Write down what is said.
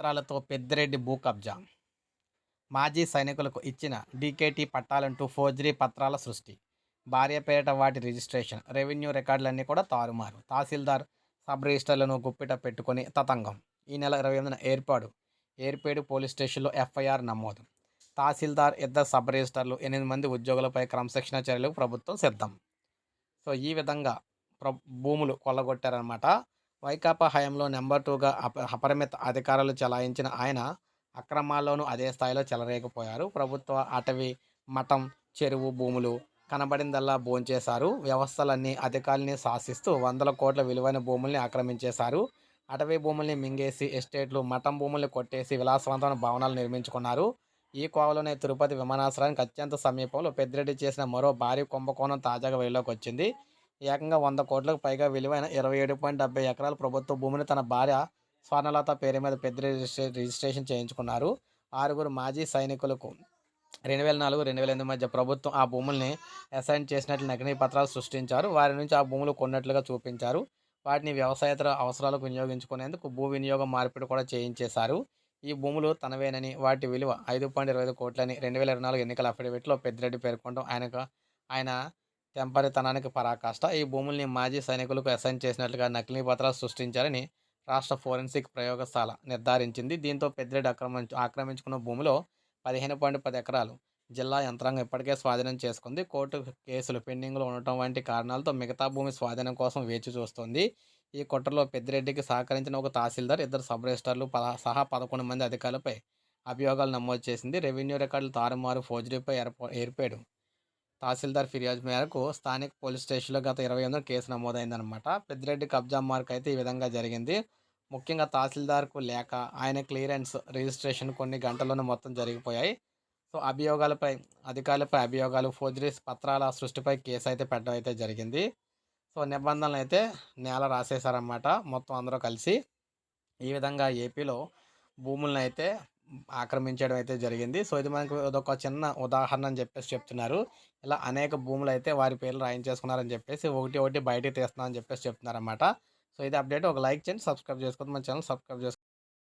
పత్రాలతో పెద్దిరెడ్డి భూ కబ్జా. మాజీ సైనికులకు ఇచ్చిన డీకేటీ పట్టాలంటూ ఫోర్జరీ పత్రాల సృష్టి. భార్య పేరిట వాటి రిజిస్ట్రేషన్ రెవెన్యూ రికార్డులన్నీ కూడా తారుమారు. తహసీల్దార్ సబ్ రిజిస్టర్లను గుప్పిట పెట్టుకుని తతంగం. ఈ నెల ఇరవై ఎనిమిదిన ఏర్పాడు. ఏర్పేడు పోలీస్ స్టేషన్లో ఎఫ్ఐఆర్ నమోదు. తహసీల్దార్ ఇద్దరు సబ్ రిజిస్టర్లు ఎనిమిది మంది ఉద్యోగులపై క్రమశిక్షణ చర్యలకు ప్రభుత్వం సిద్ధం. సో ఈ విధంగా ప్ర భూములు కొల్లగొట్టారనమాట వైకాపా హయాంలో నెంబర్ టూగా అప అపరిమిత అధికారాలు చెలాయించిన ఆయన అక్రమాల్లోనూ అదే స్థాయిలో చెలరేగిపోయారు. ప్రభుత్వ అటవీ మఠం చెరువు భూములు కనబడిందల్లా భోంచేశారు. వ్యవస్థలన్నీ అధికారుల్ని శాసిస్తూ వందల కోట్ల విలువైన భూముల్ని ఆక్రమించేశారు. అటవీ భూముల్ని మింగేసి ఎస్టేట్లు మఠం భూముల్ని కొట్టేసి విలాసవంతమైన భవనాలు నిర్మించుకున్నారు. ఈ కోవలోనే తిరుపతి విమానాశ్రయానికి అత్యంత సమీపంలో పెద్దిరెడ్డి చేసిన మరో భారీ కుంభకోణం తాజాగా వెలుగులోకి వచ్చింది. ఏకంగా వంద కోట్లకు పైగా విలువైన ఇరవై ఏడు పాయింట్ డెబ్బై ఎకరాల ప్రభుత్వ భూమిని తన భార్య స్వర్ణలత పేరు మీద పెద్ద రిజిస్ట్రేషన్ చేయించుకున్నారు. ఆరుగురు మాజీ సైనికులకు రెండు వేల నాలుగు రెండు వేల ఎనిమిది మధ్య ప్రభుత్వం ఆ భూముల్ని అసైన్ చేసినట్లు నకిలీ పత్రాలు సృష్టించారు. వారి నుంచి ఆ భూములు కొన్నట్లుగా చూపించారు. వాటిని వ్యవసాయేతర అవసరాలకు వినియోగించుకునేందుకు భూ వినియోగం మార్పిడి కూడా చేయించేశారు. ఈ భూములు తనవేనని వాటి విలువ ఐదు పాయింట్ ఇరవై ఐదు కోట్లని రెండు వేల ఇరవై నాలుగు ఎన్నికల అఫిడవిట్లో పెద్దిరెడ్డి పేర్కొనడం ఆయనకు ఆయన తెంపరితనానికి పరాకాష్ట. ఈ భూముల్ని మాజీ సైనికులకు అసైన్ చేసినట్లుగా నకిలీ పత్రాలు సృష్టించారని రాష్ట్ర ఫోరెన్సిక్ ప్రయోగశాల నిర్ధారించింది. దీంతో పెద్దిరెడ్డి ఆక్రమించు ఆక్రమించుకున్న భూమిలో పదిహేను పాయింట్ పది ఎకరాలు జిల్లా యంత్రాంగం ఇప్పటికే స్వాధీనం చేసుకుంది. కోర్టు కేసులు పెండింగ్లో ఉండటం వంటి కారణాలతో మిగతా భూమి స్వాధీనం కోసం వేచి చూస్తోంది. ఈ కుట్రలో పెద్దిరెడ్డికి సహకరించిన ఒక తహసీల్దార్ ఇద్దరు సబ్ రిజిస్టర్లు సహా పదకొండు మంది అధికారులపై అభియోగాలు నమోదు చేసింది. రెవెన్యూ రికార్డులు తారుమారు ఫోర్జరీపై ఏర్ప ఏర్పాడు తహసీల్దార్ ఫిర్యాదు మేరకు స్థానిక పోలీస్ స్టేషన్లో గత ఇరవై ఎనిమిది కేసు నమోదైందనమాట పెద్దిరెడ్డి కబ్జా మార్క్ అయితే ఈ విధంగా జరిగింది. ముఖ్యంగా తహసీల్దార్కు లేక ఆయన క్లియరెన్స్ రిజిస్ట్రేషన్ కొన్ని గంటల్లోనే మొత్తం జరిగిపోయాయి. సో అభియోగాలపై అధికారులపై అభియోగాలు ఫోర్జరీస్ పత్రాల సృష్టిపై కేసు అయితే పెట్టడం అయితే జరిగింది. సో నిబంధనలు అయితే నేల రాసేశారన్నమాట. మొత్తం అందరూ కలిసి ఈ విధంగా ఏపీలో భూములను అయితే ఆక్రమించడం అయితే జరిగింది. సో ఇది మనకు ఒక చిన్న ఉదాహరణ అని చెప్పేసి చెప్తున్నారు. ఇలా అనేక భూములు అయితే వారి పేర్లు రాయించేసుకున్నారని చెప్పేసి ఒకటి ఒకటి బయటికి తీస్తున్నారని చెప్పేసి చెప్తున్నారన్నమాట. సో ఇది అప్డేట్. ఒక లైక్ చేయండి సబ్స్క్రైబ్ చేసుకోండి. మన ఛానల్ సబ్స్క్రైబ్ చేసుకోండి